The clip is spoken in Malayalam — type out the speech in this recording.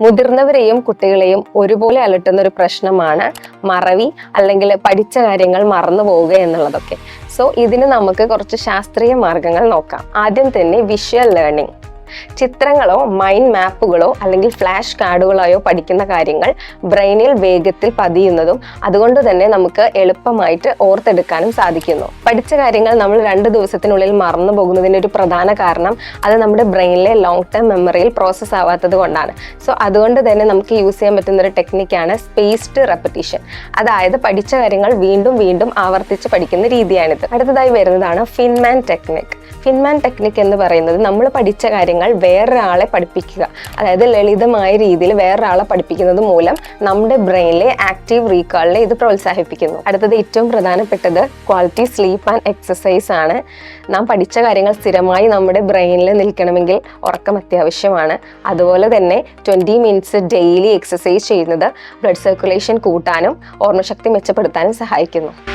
മുതിർന്നവരെയും കുട്ടികളെയും ഒരുപോലെ അലട്ടുന്ന ഒരു പ്രശ്നമാണ് മറവി അല്ലെങ്കിൽ പഠിച്ച കാര്യങ്ങൾ മറന്നു പോവുക എന്നുള്ളതൊക്കെ. സോ ഇതിന് നമുക്ക് കുറച്ച് ശാസ്ത്രീയ മാർഗങ്ങൾ നോക്കാം. ആദ്യം തന്നെ വിഷ്വൽ ലേണിംഗ് ചിത്രങ്ങളോ മൈൻഡ് മാപ്പുകളോ അല്ലെങ്കിൽ ഫ്ലാഷ് കാർഡുകളായോ പഠിക്കുന്ന കാര്യങ്ങൾ ബ്രെയിനിൽ വേഗത്തിൽ പതിയുന്നതും അതുകൊണ്ട് തന്നെ നമുക്ക് എളുപ്പമായിട്ട് ഓർത്തെടുക്കാനും സാധിക്കുന്നു. പഠിച്ച കാര്യങ്ങൾ നമ്മൾ രണ്ട് ദിവസത്തിനുള്ളിൽ മറന്നു പോകുന്നതിന്റെ ഒരു പ്രധാന കാരണം അത് നമ്മുടെ ബ്രെയിനിലെ ലോങ് ടേം മെമ്മറിയിൽ പ്രോസസ്സ് ആവാത്തത് കൊണ്ടാണ്. സോ അതുകൊണ്ട് തന്നെ നമുക്ക് യൂസ് ചെയ്യാൻ പറ്റുന്ന ഒരു ടെക്നിക്കാണ് സ്പേസ്ഡ് റെപ്പറ്റീഷൻ അതായത് പഠിച്ച കാര്യങ്ങൾ വീണ്ടും വീണ്ടും ആവർത്തിച്ച് പഠിക്കുന്ന രീതിയാണിത്. അടുത്തതായി വരുന്നതാണ് ഫിൻമാൻ ടെക്നിക് ഫിൻമാൻ ടെക്നിക് എന്ന് പറയുന്നത് നമ്മൾ പഠിച്ച കാര്യങ്ങൾ വേറൊരാളെ പഠിപ്പിക്കുക. അതായത് ലളിതമായ രീതിയിൽ വേറൊരാളെ പഠിപ്പിക്കുന്നത് മൂലം നമ്മുടെ ബ്രെയിനിലെ ആക്റ്റീവ് റീകാളിനെ ഇത് പ്രോത്സാഹിപ്പിക്കുന്നു. അടുത്തത് ഏറ്റവും പ്രധാനപ്പെട്ടത് ക്വാളിറ്റി സ്ലീപ്പ് ആൻഡ് എക്സസൈസ് ആണ്. നാം പഠിച്ച കാര്യങ്ങൾ സ്ഥിരമായി നമ്മുടെ ബ്രെയിനിൽ നിൽക്കണമെങ്കിൽ ഉറക്കം അത്യാവശ്യമാണ്. അതുപോലെ തന്നെ ട്വന്റി മിനിറ്റ്സ് ഡെയിലി എക്സസൈസ് ചെയ്യുന്നത് ബ്ലഡ് സർക്കുലേഷൻ കൂട്ടാനും ഓർമ്മശക്തി മെച്ചപ്പെടുത്താനും സഹായിക്കുന്നു.